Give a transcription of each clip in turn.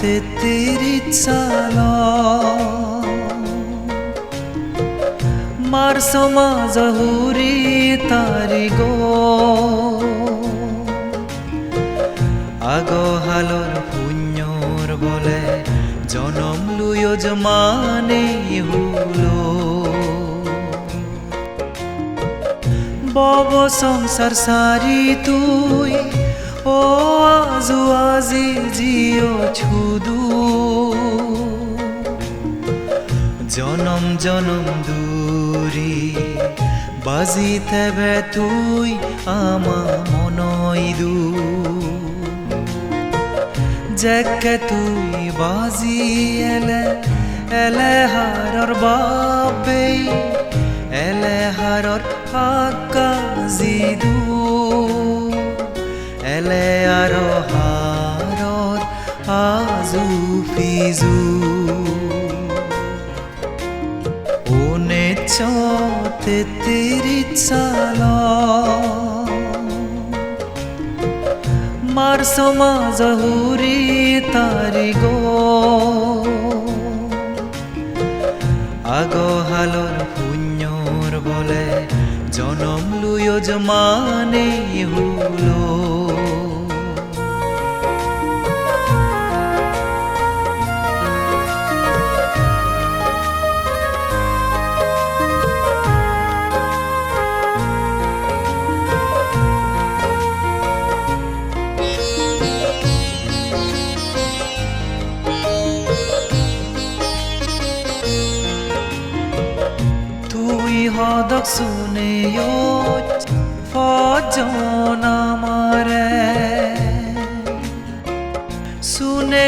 তেত্রিশ সাল মার সমাজ হুরি তারি গো। আগহালৰ পুণ্যৰ বলে জনম লুয় জমানে হুলো। বব সংসার সারি তুই ও আজু আজি জিও ছুদু। জনম জনম দূরি বাজি থেবে তুই আমা মনই দু জেকে তুই বাজি এলে এলে হারর বাবে এলে হারর আকা জিদু আজু ফিজু। ওনে চতে তেরি চালা মার সমাজ হুরি তারি গো। আগহালৰ পুণ্যৰ বলে জনম লুয় জমানে হুলো। তুই হদক শুনে ফজন আমারে। শুনে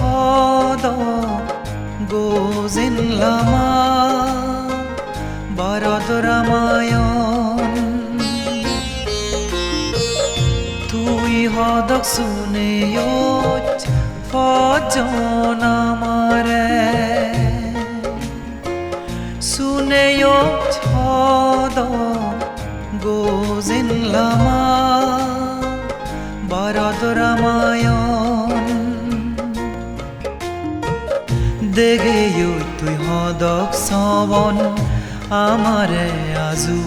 হদ গোজিন লামা বারদ রামায়ণ। তুই হদক শুনে ফজন আমারে। শুনেও ছদ গোজিন বারদ রামায়ণ। দেগেও তুই হদক আমারে আজু।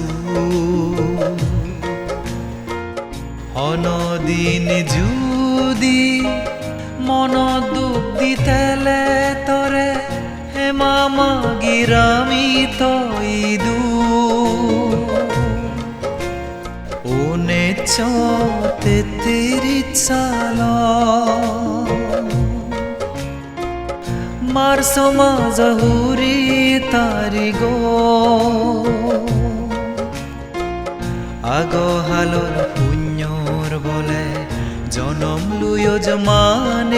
অনদিন যদি মন দুখ দিতেলে তরে মামা গিরামি তইদু ওনে চতে তেরি চাল। মার সমাজ হুরি তারি গো। আগহালৰ পুণ্যৰ বলে জনম লুয় জমানে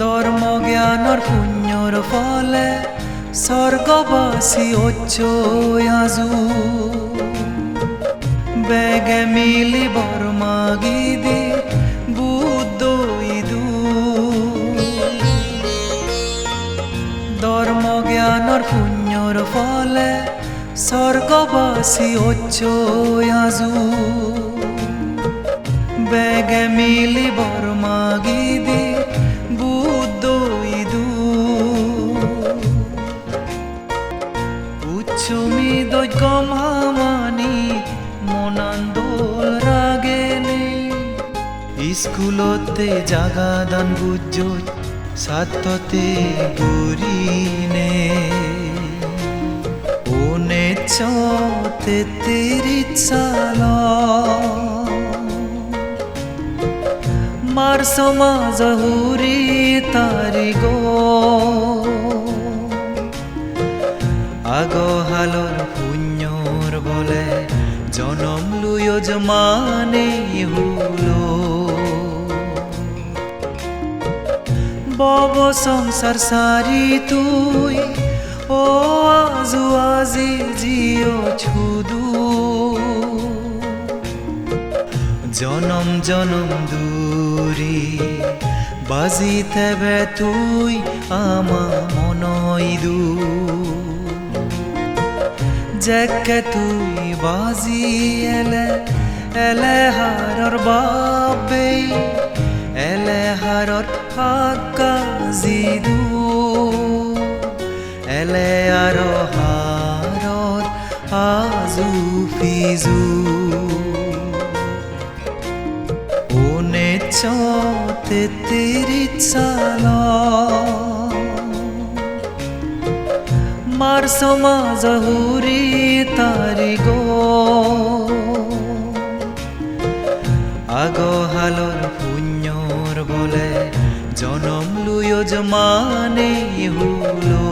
ধর্ম জ্ঞানৰ পুণ্যৰ ফলে স্বৰ্গবাসী অচ্য আজু। বেগে মিলি বৰমাগি দি বুদ্ধ ধর্ম জ্ঞানৰ পুণ্যৰ ফলে স্বৰ্গবাসী অচ্য আজু। বেগে মিলি বরমাগি দি উচ্চমি দৈগম হামানি মনান্দোল রাগেনে স্কুলতে জাগাদান বুজ্জত সাততে গুরিনে ওনে চতে তেরি চালা মার সমাজ হুরি তারি গো আগহালৰ পুণ্যৰ বলে জনম লুয় জমানে হুলো বব সংসার সারি তুই, ও আজু আজি জিও ছুদু। জনম জনম দূরি বাজিতে তুই, আমা মনইদু যেকে তুই বাজি এলে এলে হারর বাবে এলে হারর হাক্কা জিদু, এলে আর হারর আজু ফিজু। ওনে চতে তেরি চালা মার সমাজ হুরি তারি গো। আগহালৰ পুণ্যর বলে জনম লুয় জমানে হুলো